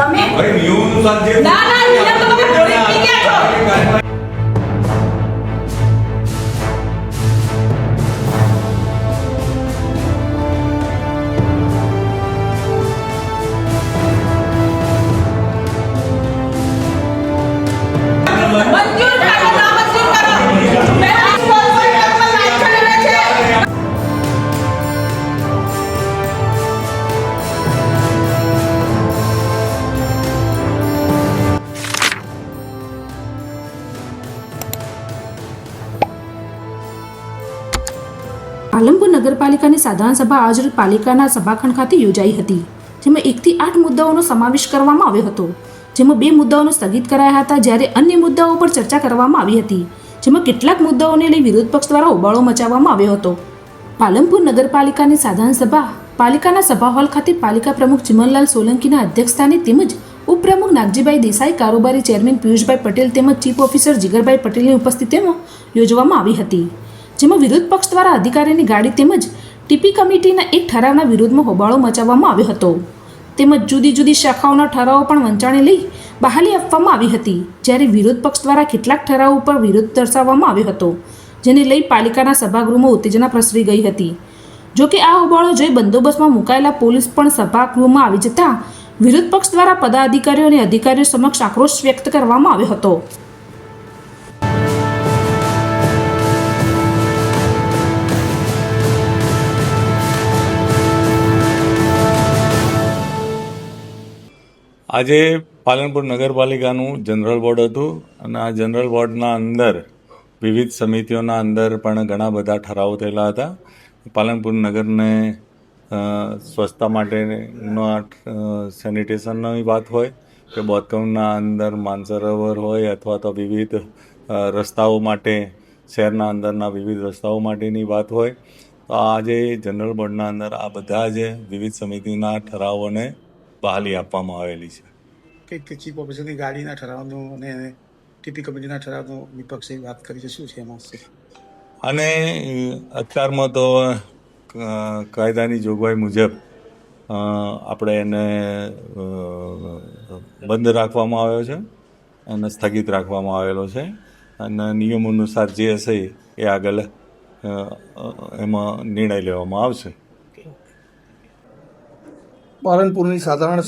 તમે ભાઈ નિયમોનુસાર જે ના, ના, નિયમ તો તમે ગયા છો. પાલનપુર નગરપાલિકાની સાધારણ સભા આજરોજ પાલિકાના સભાખંડ ખાતે યોજાઈ હતી, જેમાં એકથી આઠ મુદ્દાઓનો સમાવેશ કરવામાં આવ્યો હતો. જેમાં બે મુદ્દાઓને સ્થગિત કરાયા હતા, જ્યારે અન્ય મુદ્દાઓ પર ચર્ચા કરવામાં આવી હતી, જેમાં કેટલાક મુદ્દાઓને લઈ વિરોધ પક્ષ દ્વારા હોબાળો મચાવવામાં આવ્યો હતો. પાલનપુર નગરપાલિકાની સાધારણ સભા, પાલિકાના સભા હોલ ખાતે પાલિકા પ્રમુખ ચિમનલાલ સોલંકીના અધ્યક્ષસ્થાને તેમજ ઉપપ્રમુખ નાગજીભાઈ દેસાઈ, કારોબારી ચેરમેન પિયુષભાઈ પટેલ તેમજ ચીફ ઓફિસર જીગરભાઈ પટેલની ઉપસ્થિતિમાં યોજવામાં આવી હતી. જેમાં વિરોધ પક્ષ દ્વારા અધિકારીની ગાડી તેમજ ટીપી કમિટીના એક ઠરાવના વિરોધમાં હોબાળો મચાવવામાં આવ્યો હતો. તેમજ જુદી જુદી શાખાઓના ઠરાવો પણ વંચાણે લઈ બહાલી આપવામાં આવી હતી, જ્યારે વિરોધ પક્ષ દ્વારા કેટલાક ઠરાવો ઉપર વિરોધ દર્શાવવામાં આવ્યો હતો, જેને લઈ પાલિકાના સભાગૃહમાં ઉત્તેજના પ્રસરી ગઈ હતી. જો કે આ હોબાળો જોઈ બંદોબસ્તમાં મુકાયેલા પોલીસ પણ સભાગૃહમાં આવી જતા વિરોધ પક્ષ દ્વારા પદાધિકારીઓ અને અધિકારીઓ સમક્ષ આક્રોશ વ્યક્ત કરવામાં આવ્યો હતો. આજે પાલનપુર નગરપાલિકાનું જનરલ બોર્ડ હતું અને આ જનરલ બોર્ડના અંદર વિવિધ સમિતિઓના અંદર પણ ઘણા બધા ઠરાવો થયેલા હતા. પાલનપુર નગરને સ્વચ્છતા માટેનો સેનિટેશનની વાત હોય કે બોધકામના અંદર માનસરોવર હોય અથવા તો વિવિધ રસ્તાઓ માટે, શહેરના અંદરના વિવિધ રસ્તાઓ માટેની વાત હોય. તો આજે જનરલ બોર્ડના અંદર આ બધા જ વિવિધ સમિતિના ઠરાવોને બહાલી આપવામાં આવેલી છે. કંઈક કે ચીફ ઓફિસરની ગાડીના ઠરાવનું અને ટીપી કમિટીના ઠરાવનું વિપક્ષે વાત કરી છે. શું છે એમાં? અને અત્યારમાં તો કાયદાની જોગવાઈ મુજબ આપણે એને બંધ રાખવામાં આવ્યો છે અને સ્થગિત રાખવામાં આવેલો છે. અને નિયમો અનુસાર જે હશે એ આગળ એમાં નિર્ણય લેવામાં આવશે. પાલનપુરની સાધારણ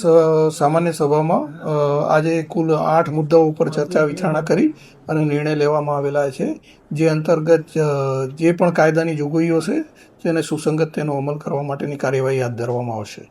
સામાન્ય સભામાં આજે કુલ આઠ મુદ્દાઓ ઉપર ચર્ચા વિચારણા કરી અને નિર્ણય લેવામાં આવેલા છે. જે અંતર્ગત જે પણ કાયદાની જોગવાઈઓ છે તેને સુસંગત તેનો અમલ કરવા માટેની કાર્યવાહી હાથ ધરવામાં આવશે.